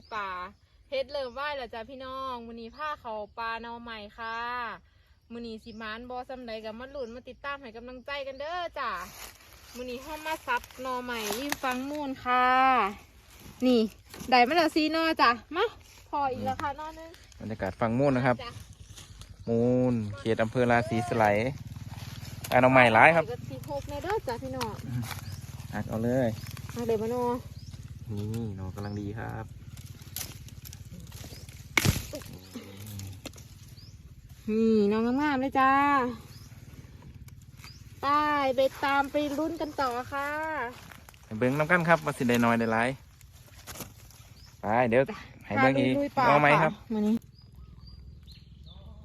ยตะลุยป่าเฮ็ดเริ่มไหวแล้วจ้ะพี่น้องวันนี้ผ้าเขาปลาเนาใหม่ค่ะวันนี้สิมานบอสำใดกับมาหลุนมาติดตามให้กำลังใจกันเด้อจ้ะวันนี้ห้องมาซับหนอใหม่ริมฟังมูนค่ะ นี่ได้มาแล้วซีนอจ้ะมาพออีกแล้วค่ะนอนึงบรรยากาศฟังมูนนะครับจ้มูนเขตอำเภอราศีสไลยอันเอาใหม่ร้ายครับก็สีหกในเด้อจ้ะพี่น้องหักเอาเลยมาเดี๋ยวมาโนนี่หนอกำลังดีครับ นี่น้องงามๆเลยจ้าไปไปตามไปลุ้นกันต่อค่ะไปเบิ้งน้ำกันครับว่าสิได้น้อยได้หลายไปเดี๋ยวให้เบิ้งอีกลุยๆป่าเอาไหมครับมานี่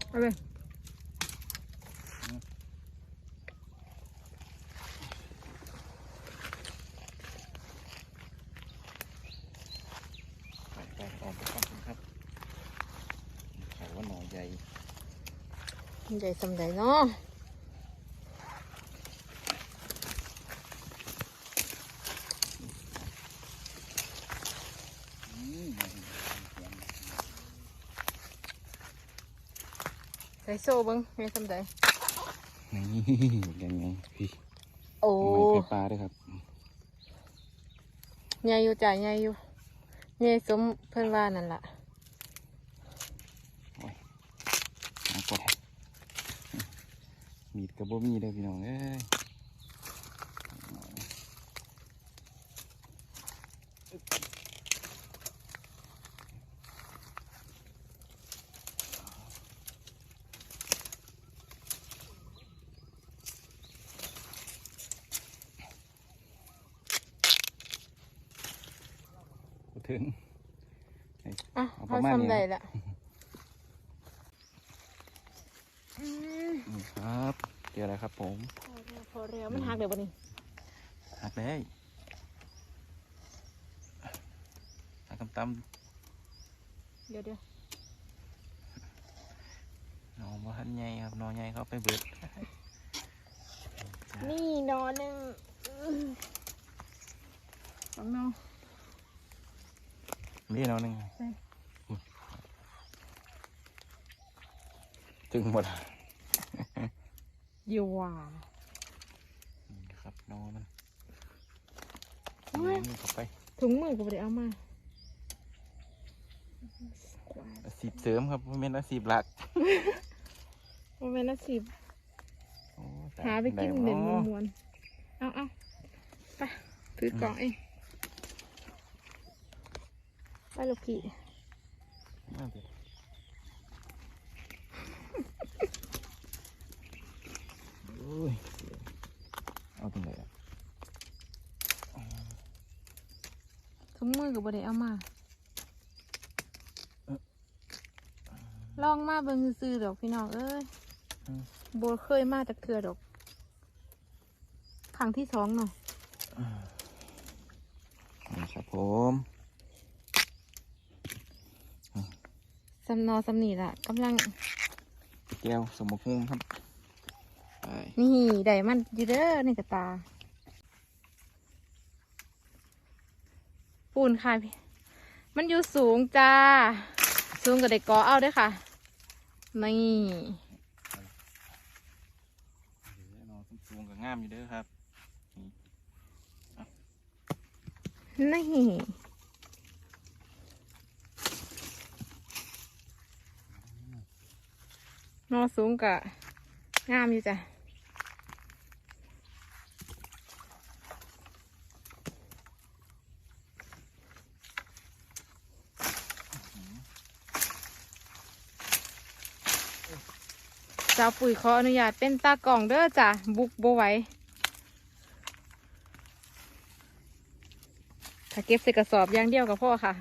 เอาเลย ไปไปออกไปก่อนครับเขาว่าหน่อใหญ่ ใหญ่สำใดเนาะใส่โซ่เบิ้งใหญ่สำใดนี่ยังไงพี่โอ้ไม่เคยปลาด้วยครับใหญ่อยู่จ้ะใหญ่อยู่ใหญ่สมเพื่อนว่านั่นล่ะเอาปลดมีดกับบ่มีเด้อพี่น้องเอ้ยพูดถึงอะเอาปเขาระมาณนี้ทำได้นะละอืมนี่ครับ เจออะไรครับ ผมพอแล้วพอแล้วมันหักเดี๋ยววันนี้หักเลยหักตำเดี๋ยวเดี๋ยวๆหนอบ่ทันใหญ่ครับหนอใหญ่เขาไปเบิดนี่นอนหนึ่งอื้อฟังเนาะนี่หนอหนึ่งใช่จึงหมดอ ยู่ว่านี่ครับหนอมันโอ้ยนี่เข้าไปถุงมือก็ไม่ได้เอามาอาสีบเสริมครับไม่เป็นอาสีบหลักโมเมนต์ละสิบโอ้ตยหาไปกินด้เด่นบ่มวนๆเอาเอาไปถือกล่องเองไปลูกพี่ มาสิโอ้ยเอาตรงไหนอะ ถุง มือก็ไม่ได้เอามา ลองมาเบิ่งซื่อดอกพี่น้องเอ้ยโบเคยมาจากเกลือดอกครั้งที่สองเนาะครับผมสำนอสำนีละกำลังแก้วสมพุกงครับ นี่ได้มันอยู่เด้อนี่กระตา นค่ะพี่มันอยู่สูงจ้า สูงกับเด็กกอเอาด้วยค่ะ นี่นองสูงกับงามอยู่เด้อครับ นี่นอสูงกะงามอยู่จ้ะ เจ้าปุ๋ยขออนุญาตเป็นตากล่องเด้อจ้ะบุกโบไว้ถ้าเก็บใส่กระสอบอย่างเดียวกับพ่อค่ะ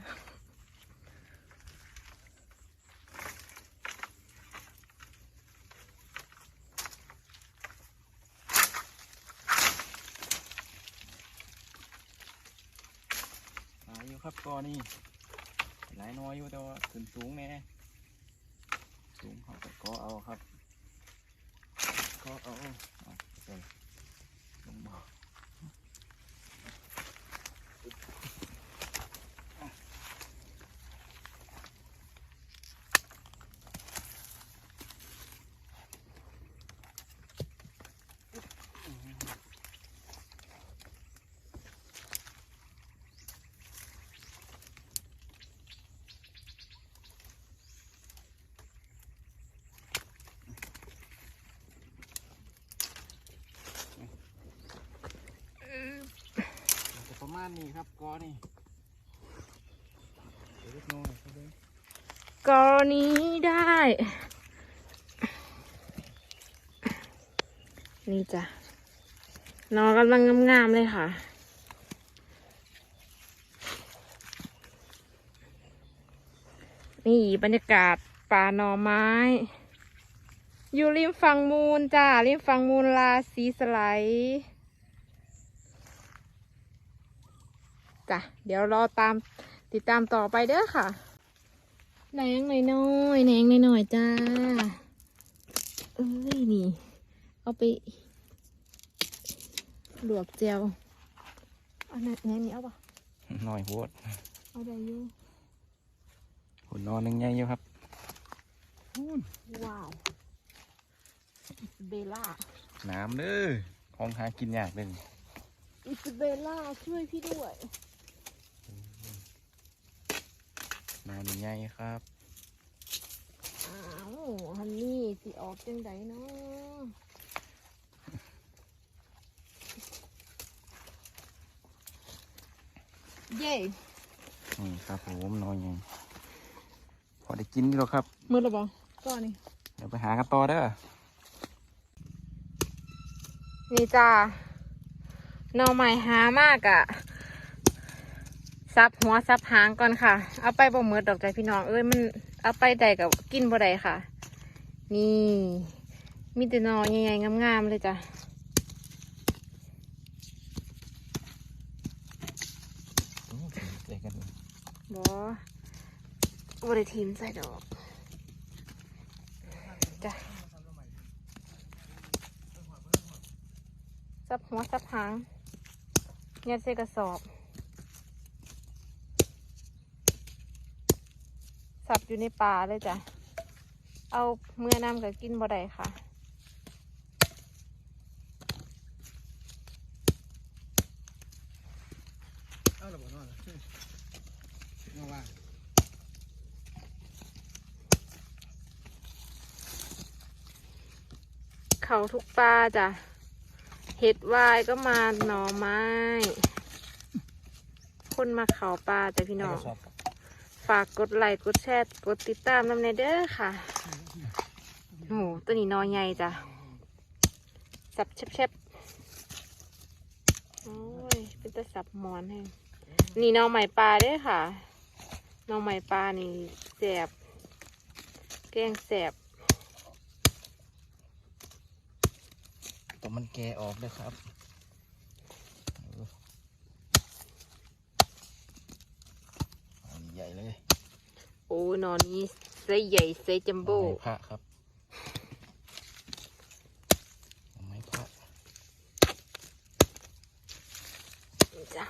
อยู่ครับก็นี่หลายน้อยอยู่แต่ว่าขึ้นสูงแน่สูงเขาก็ก็เอาครับ ก็เอาเอาไปลงบ่อ นี่ครับกอนี่เดี๋ยวเล็กน้อยครับเด้อกรณีได้ นี่จ้ะนอนกำลังงามๆเลยค่ะ นี่บรรยากาศป่าหน่อไม้ อยู่ริมฝั่งมูลจ้าริมฝั่งมูลลาสีสไลด์ จ้ะเดี๋ยวรอตามติดตามต่อไปเด้อค่ะแหนงหน่อยน้อยๆแหนงหน่อยหน่อยๆจ้าเอ้ยนี่เอาไปลวกเจียวเอาแหนงแหนงนี้เอาปะหน่อยโหดเอาได้อยู่หุ่นนอนหนึ่งใหญ่อยู่ครับพูนว้าวอิสเบล่าน้ำเด้อของหากินยากเด้ออิสเบล่าช่วยพี่ด้วย นอนใหญ่ครับอ้าวฮันนี่สิออกจังไดเนาะเย่นี่ครับผมนอนใหญ่พอได้กินนี่แล้วครับมือละบอก่อนนี่เดี๋ยวไปหากันต่อเด้อนี่จ้าหน่อใหม่หามากอะ ซับหัวซับหางก่อนค่ะ เอาไปบ่เมือดดอกใจพี่น้องเอ้ยมันเอาไปใดกับกินบ่ใดค่ะ นี่มีแต่หนอใหญ่ๆงามๆเลยจ้ะอื้อเด็กกันเลยบอบ่ได้ทีมใส่ดอกจ้ะซับหัวซับหางยัดใส่กระสอบ สับอยู่ในป่าเลยจ้ะ เอาเมื่อน้ำกับกินบ่ได้ค่ะเอาละบ่นอนนอนว่าเขาทุกปลาจ้ะ เห็ดวายก็มาหน่อไม้ คนมาเขาปลาจ้ะพี่น้อง ฝากกดไลค์กดแชร์กดติดตามน้ำในเด้อค่ะโอ้โหตัวนี้นอใหญ่จ้ะสับเชบๆโอ้ยเป็นตะสับหมอนให้นี่นอใหม่ปลาเด้อค่ะนอใหม่ปลานี่แสบแกงแสบตัวมันแกออกเลยครับเออเอา ใหญ่เลยโอ้หนอนนี้ไซส์ใหญ่ไซส์จัมโบ้เอาไม้พระครับเอาไม้พระจ้ะ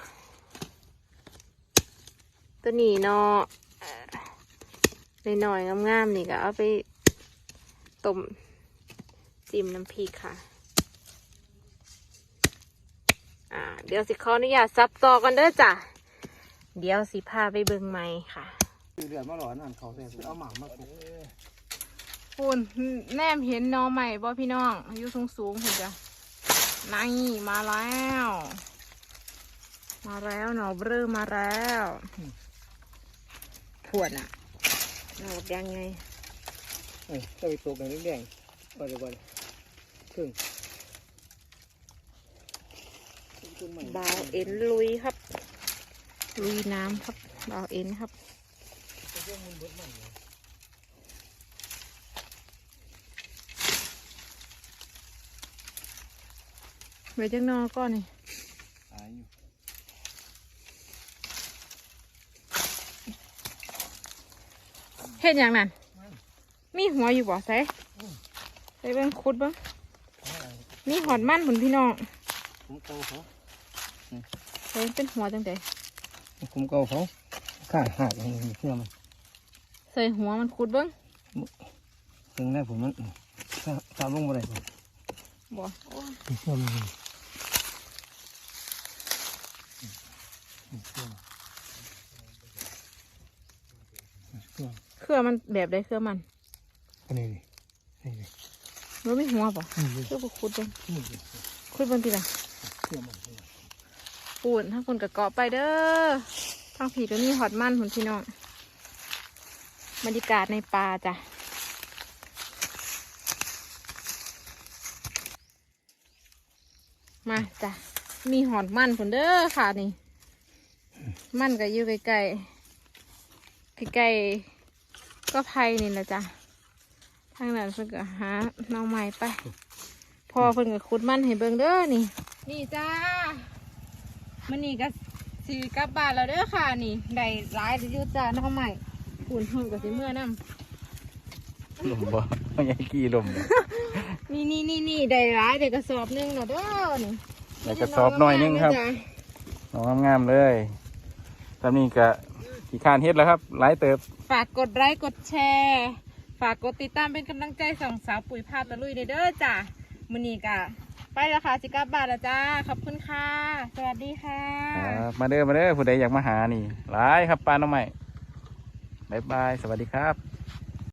ตัวนี้เนาะในหน่อยๆงามๆนี่ก็เอาไปต้มจิ้มน้ำพริกค่ะอ่าเดี๋ยวสิขออนุญาตซับต่อกันเด้อจ้ะ เดี๋ยวสิพาไปเบิ่งใหม่ค่ะเดือดมาหลอนอ่านเขาแต่เอาหมากมาปลูกคุณแนมเห็นหนอใหม่บ่พี่น้องอายุสูงสูงคุณจ้ะนี่มาแล้ว มาแล้วหนอเบรอมาแล้วขวดอะหนอยังไงเอ้ยจะไปปลูกในแดงๆบ่ได้บ่ได้ครึ่งบาวเอ็นลุยครับ ลุยน้ำครับบาวเอ็นครับไว้จังนอก่อนนี่ตายอยู่เฮ็ดอย่างนั้น มีหัวอยู่บ่ใส่ใส่เบิ่งขุดเบิ่งมีหอดมันผุนพี่น้องผมเกาเขาใส่เป็นหัวจังได ผมเกาเขาข้างหาดมันมีเชื่อมันใส่หัวมันขุดเบิ่งถึงแน่ผมมันถ้าตามลงมาได้ผมบ่โอ้ยมีเชื่อมันมีเชื่อเชื่อเครือมันแบบใดเครือมันอันนี้ดินี่ดิมันมีหัวบ่นี่ดิคือบ่ขุดเบิ่งนี่ดิขุดเบิ่งทีละเชื่อมันเชื่อ ปูนถ้าคนกะเกาะไปเด้อทางผีก็มีหอดมันผนพี่น้องบรรยากาศในป่าจ้ะมาจ้ะมีหอดมันผนเด้อค่ะนี่ มันก็อยู่ใกล้ๆใกล้ๆก็ไผ่นี่แหละจ้ะทางนั้นเพิ่นก็หาน้องใหม่ไป พอเพิ่นก็ขุดมันให้เบิ่งเด้อนี่ นี่จ้า มันนี่ก็สีกลับบ้านแล้วเด้อค่ะนี่ได้หลายอยู่จ้าหน้องใหม่ปุ่นหุ่นกับสิเมื่อนํลมบ่ยายกี่ลมเลยนี่นี่นี่นี่ได้หลายได้กระสอบหนึงแล้วเด้อนี่แล้วก็สอบหน่อยนึงครับจ้ะน้องงามๆเลยตอนนี้ก็ขี่คร้านเฮ็ดแล้วครับหลายเติบ ฝากกดไลค์กดแชร์ ฝากกดติดตามเป็นกำลังใจส่องสาวปุ๋ยพาตะลุยเด้อจ้ามื้อนี้ก็ ไปแล้วค่ะสิกลับบ้านแล้วจ้า ขอบคุณค่ะ สวัสดีค่ะ ครับมาเด้อมาเด้อผู้ใดอยากมาหานี่หลายครับปลาน้อไม้บายบาย สวัสดีครับ